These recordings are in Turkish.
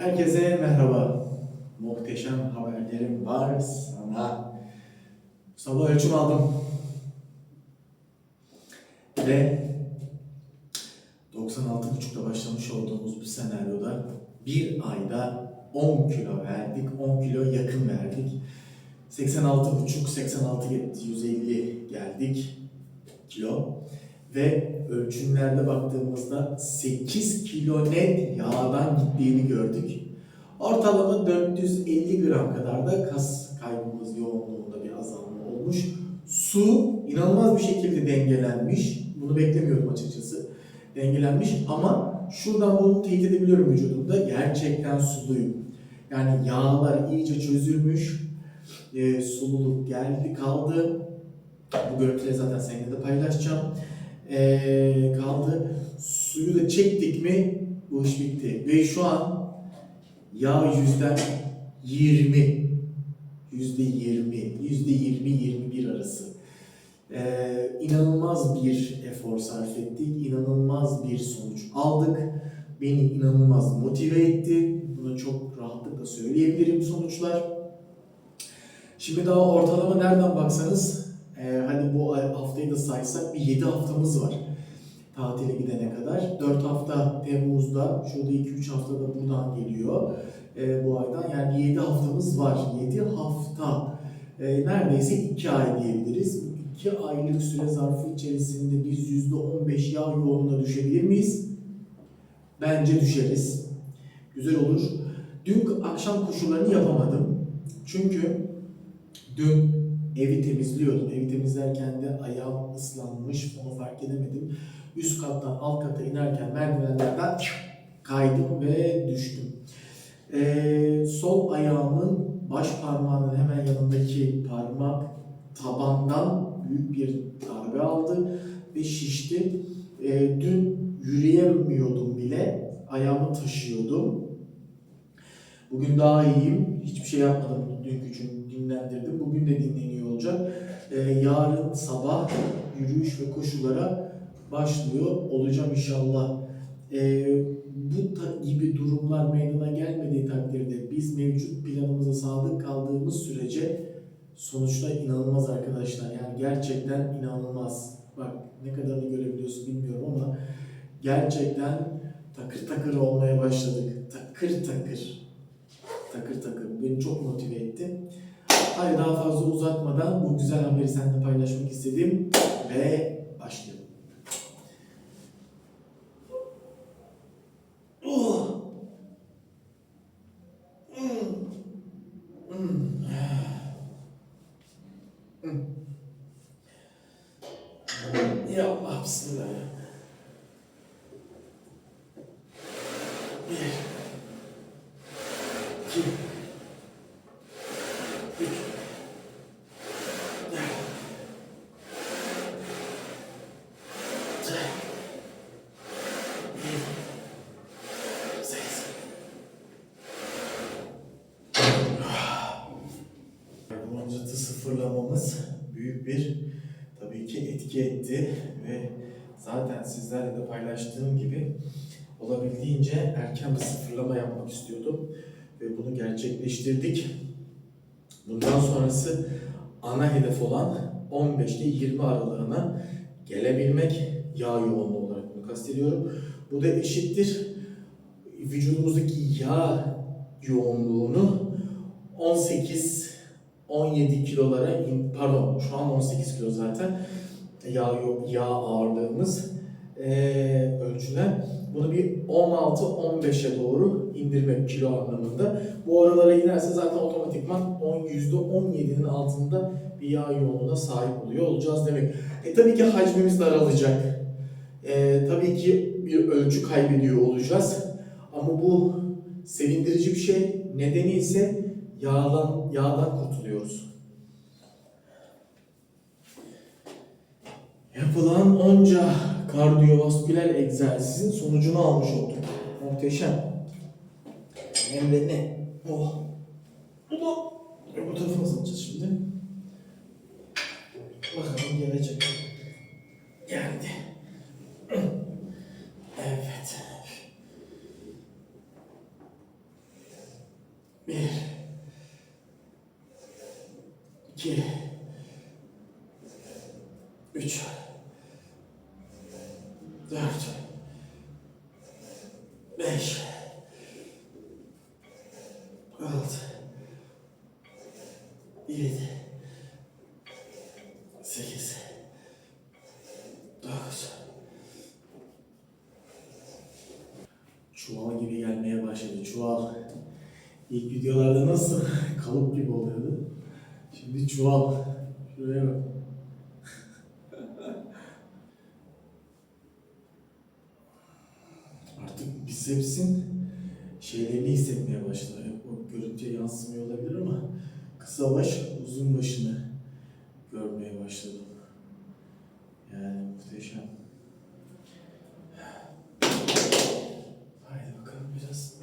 Herkese merhaba. Muhteşem haberlerim var sana. Sabah ölçüm aldım. Ve 96.5'ta başlamış olduğumuz bu senaryoda bir ayda 10 kilo verdik. 10 kilo yakın verdik. 86.5, 86 150 geldik kilo. Ve ölçümlerde baktığımızda 8 kilo net yağdan gittiğini gördük. Ortalama 450 gram kadar da kas kaybımız yoğunluğunda bir azalma olmuş. Su inanılmaz bir şekilde dengelenmiş. Bunu beklemiyordum açıkçası. Dengelenmiş ama şuradan bunu teyit edebiliyorum vücudumda. Gerçekten suluyum. Yani yağlar iyice çözülmüş. E, sululuk geldi kaldı. Bu görüntüleri zaten seninle de paylaşacağım. E, kaldı. Suyu da çektik mi bu iş bitti. Ve şu an yağ yüzden 20 yüzde 20 yüzde 20 21 arası. Ee, inanılmaz bir efor sarf ettik. İnanılmaz bir sonuç aldık. Beni inanılmaz motive etti. Bunu çok rahatlıkla söyleyebilirim sonuçlar. Şimdi daha ortalama nereden baksanız bu ay- haftayı da saysak bir 7 haftamız var tatile gidene kadar. 4 hafta Temmuz'da, şurada 2-3 hafta da buradan geliyor e, bu aydan. Yani 7 haftamız var. 7 hafta e, neredeyse 2 ay diyebiliriz. 2 aylık süre zarfı içerisinde biz %15 yağ yoğunluğuna düşebilir miyiz? Bence düşeriz. Güzel olur. Dün akşam koşularını yapamadım. Çünkü dün evi temizliyordum. Evi temizlerken de ayağım ıslanmış. Onu fark edemedim. Üst kattan alt kata inerken merdivenlerden kaydım ve düştüm. Ee, sol ayağımın baş parmağının hemen yanındaki parmak tabandan büyük bir darbe aldı ve şişti. Ee, dün yürüyemiyordum bile. Ayağımı taşıyordum. Bugün daha iyiyim. Hiçbir şey yapmadım dünkü için dinlendirdim. Bugün de dinleniyor olacak. Ee, yarın sabah yürüyüş ve koşulara başlıyor olacağım inşallah. Ee, bu ta- gibi durumlar meydana gelmediği takdirde biz mevcut planımıza sadık kaldığımız sürece sonuçta inanılmaz arkadaşlar. Yani gerçekten inanılmaz. Bak ne kadarını görebiliyorsun bilmiyorum ama gerçekten takır takır olmaya başladık. Takır takır. Takır takır. Beni çok motive etti. Hayır daha fazla uzatmadan bu güzel haberi seninle paylaşmak istedim ve başlayalım. Ya Allah bismillah. Bir. İki. Üç. Dört. Yedi. Sekiz. Karbonhidratı sıfırlamamız büyük bir tabii ki etki etti ve zaten sizlerle de paylaştığım gibi olabildiğince erken bir sıfırlama yapmak istiyordum ve bunu gerçekleştirdik. Bundan sonrası ana hedef olan 15 ile 20 aralığına gelebilmek yağ yoğunluğu olarak bunu kastediyorum. Bu da eşittir vücudumuzdaki yağ yoğunluğunu 18 17 kilolara in, pardon şu an 18 kilo zaten yağ yağ ağırlığımız eee ölçülen bunu bir 16-15'e doğru indirmek kilo anlamında. Bu aralara inerse zaten otomatikman 10 %17'nin altında bir yağ yoğunluğuna sahip oluyor olacağız demek. E tabii ki hacmimiz daralacak. E, tabii ki bir ölçü kaybediyor olacağız. Ama bu sevindirici bir şey. Nedeni ise yağdan, yağdan kurtuluyoruz. Yapılan onca kardiyovasküler egzersizin sonucunu almış olduk. Muhteşem. Hem de ne? Oh. Ulan. E, bu tarafa nasıl alacağız şimdi? Bakalım gelecek. Geldi. Evet. Bir. İki. Üç. Dört. Beş. Altı. Yedi. Sekiz. Dokuz. Çuval gibi gelmeye başladı. Çuval. İlk videolarda nasıl kalıp gibi oluyordu. Şimdi çuval. Şuraya bak. Bisepsin şeylerini hissetmeye başladı. O görüntüye yansımıyor olabilir ama kısa baş, uzun başını görmeye başladım. Yani muhteşem. Haydi bakalım biraz.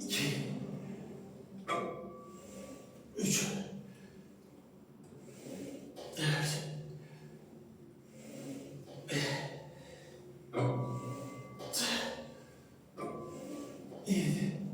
İki. Üç. Dört. Yedi.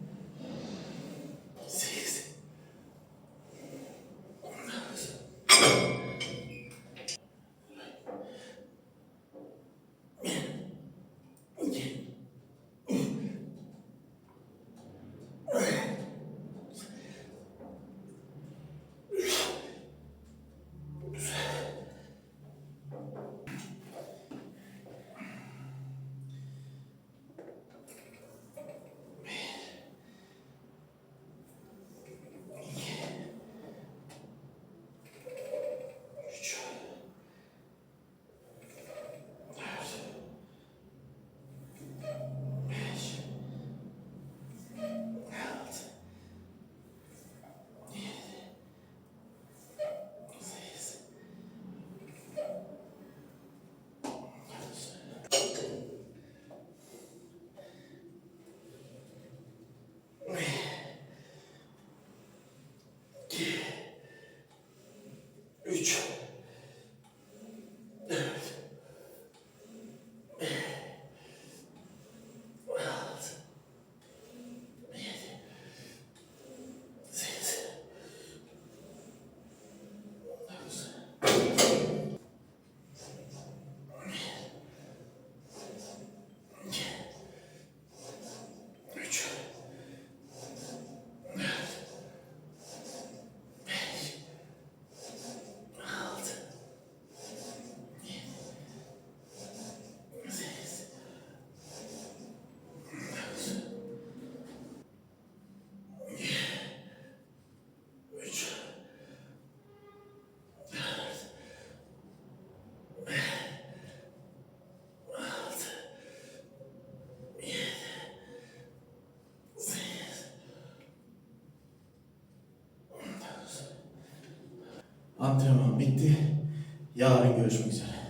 Bitti. Yarın görüşmek üzere.